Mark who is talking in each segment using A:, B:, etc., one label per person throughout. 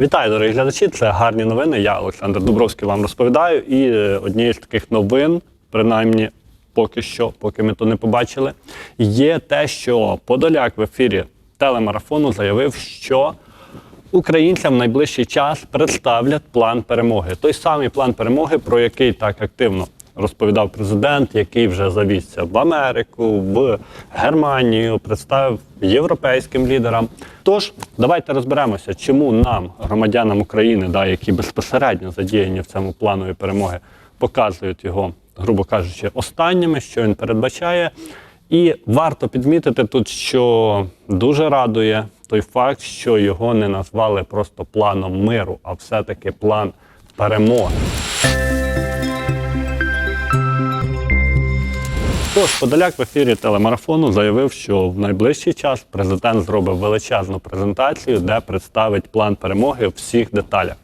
A: Вітаю, дорогі глядачі! Це гарні новини. Я Олександр Дубровський вам розповідаю. І е, однією з таких новин, принаймні поки що, поки ми то не побачили, є те, що Подоляк в ефірі телемарафону заявив, що українцям в найближчий час представлять план перемоги. Той самий план перемоги, про який так активно розповідав президент, який вже завізся в Америку, в Германію, представив європейським лідерам. Тож давайте розберемося, чому нам, громадянам України, да, які безпосередньо задіяні в цьому планові перемоги, показують його, грубо кажучи, останніми, що він передбачає. І варто підмітити тут, що дуже радує той факт, що його не назвали просто планом миру, а все-таки план перемоги. Тож, Подоляк в ефірі телемарафону заявив, що в найближчий час президент зробить величезну презентацію, де представить план перемоги в всіх деталях.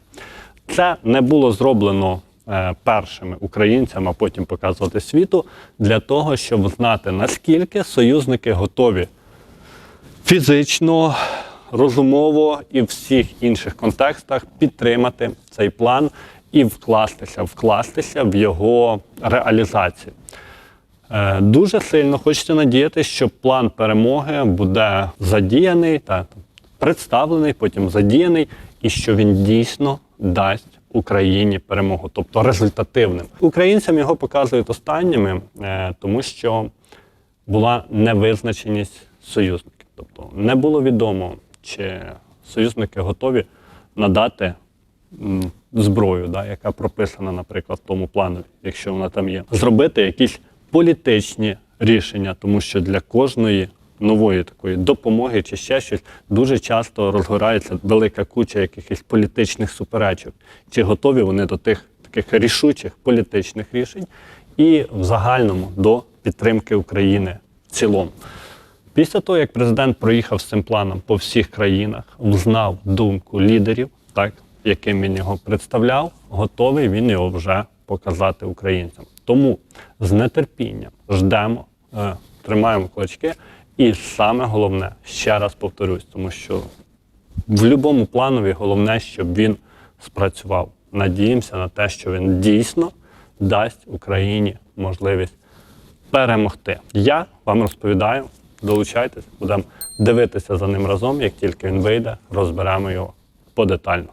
A: Це не було зроблено е, першими українцями, а потім показувати світу для того, щоб знати наскільки союзники готові фізично, розумово і всіх інших контекстах підтримати цей план і вкластися, вкластися в його реалізацію. Е, Дуже сильно хочеться надіятися, що план перемоги буде задіяний та представлений, потім задіяний, і що він дійсно дасть Україні перемогу, тобто результативним. Українцям його показують останніми, е, тому що була невизначеність союзників. Тобто не було відомо, чи союзники готові надати зброю, да, яка прописана, наприклад, в тому плану, якщо вона там є, зробити якісь політичні рішення, тому що для кожної нової такої допомоги чи ще щось дуже часто розгорається велика куча якихось політичних суперечок. Чи готові вони до тих таких рішучих політичних рішень і в загальному до підтримки України в цілому. Після того, як президент проїхав з цим планом по всіх країнах, взнав думку лідерів, так, яким він його представляв, готовий він його вже показати українцям. Тому з нетерпінням ждемо, е, тримаємо кулачки. І саме головне, ще раз повторюсь, тому що в будь-якому планові головне, щоб він спрацював. Надіємося на те, що він дійсно дасть Україні можливість перемогти. Я вам розповідаю, долучайтесь, будемо дивитися за ним разом. Як тільки він вийде, розберемо його подетально.